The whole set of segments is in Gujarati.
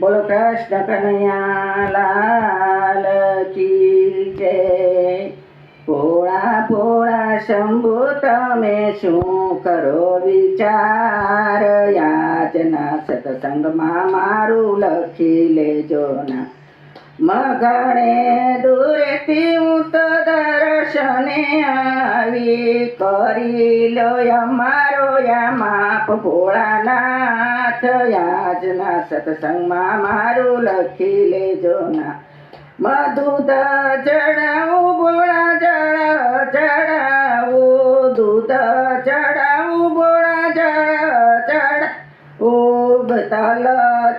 બોલો કૃષ્ણ કનૈયા લાલ કી જય ભોળા પોળા શંભુ, તમે શું કરો વિચાર? યાચના સત્સંગમાં મારું લખી લેજો ના. મગણે દૂરેથી હું તો દર્શને આવી કરી લો અમારો યા માપ ભોળાનાથ. યાજના સત્સંગમાં મારું લખી લેજો ના. મધુદ ચડાવું, ભોળા જળ ચડાવું. દૂધ ચડાવું, ભોળા જળ ચડાવું. તલ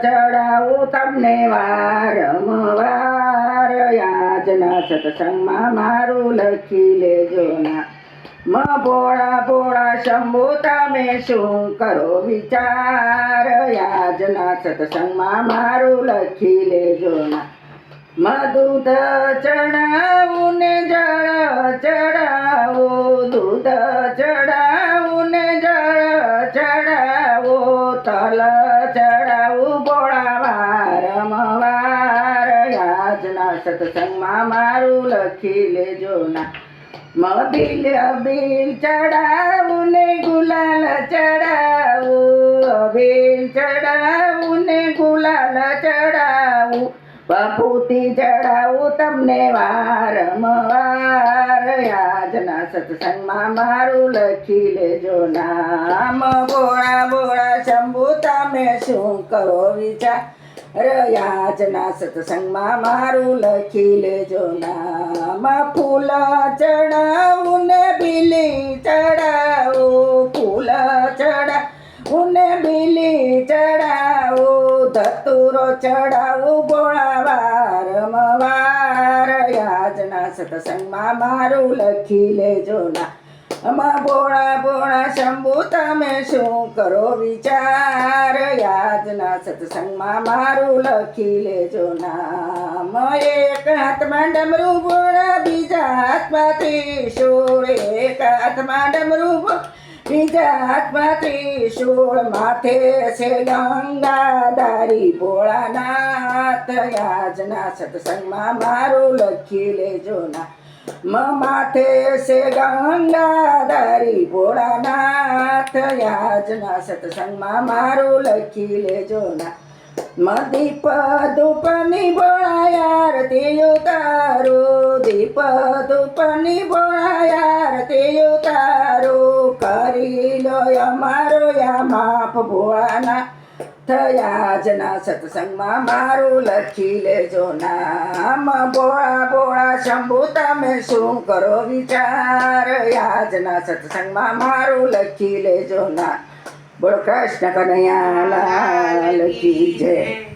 ચડાવું, તમને વારંવાર યાજના સત્સંગમાં મારું લખી લેજો ના. મ ભોળા ભોળા શંભુ, તમે શું કરો વિચાર? આજના સત્સંગમાં મારું લખી લેજો ના. મધુધ ચડાવું ને જળ, ચડાવો. દૂધ ચડાવું ને જળ, ચડાવો. તલ ચડાવું યાજના સત્સંગમાં મારું લખી લેજો ના. મબીલ, અબીલ ચડાવું ને ગુલાલ ચડાવું. અબીલ ચડાવું ને ગુલાલ ચડાવું. પપુતી ચડાવું તમને વારંવાર. આજના સત્સંગમાં મારું લખી લેજો નામ બોળા બોળા, શંભુ, તમે શું કરો વિચાર? યાજના સત્સંગમાં મારું લખી લેજો નામ ફૂલ ચડાવું ને બિલી ચડાવું ફૂલ ચડાવું ને બિલી ચડાવું ધતુરો ચડાવું બોળા વારંવાર યાજના સત્સંગમાં મારું લખી લેજો ના અમા બોળા બોળા શંભુ, તમે શું કરો વિચાર? યાદના સત્સંગમાં મારું લખી લેજો નામ. એક હાથમાં ડમરું ભોળા બીજા હાથમાં ત્રિશૂળ એક હાથમાં ડમરું બીજા હાથમાં ત્રિશૂળ માથે છે ગંગાદારી ભોળાનાથ. યાજના સત્સંગમાં મારું લખી લેજો ના મ માથે છે ગંગાધારી ભોળાનાથ યાજના સત્સંગમાં મારું લખી લેજો ના. મ દીપ ધૂપની ભોળા આરતી તારો. દીપ ધૂપની ભોળા આરતી તારો. કરી લો અમારો યા માપ ભોળાના. થયાજના સત્સંગમાં મારું લખી લેજો નામ. બોળા બોળા, શંભુ, તમે શું કરો વિચાર? યાજના સત્સંગમાં મારું લખી લેજો ના બોલ કૃષ્ણ કનૈયા લાલ કી જય.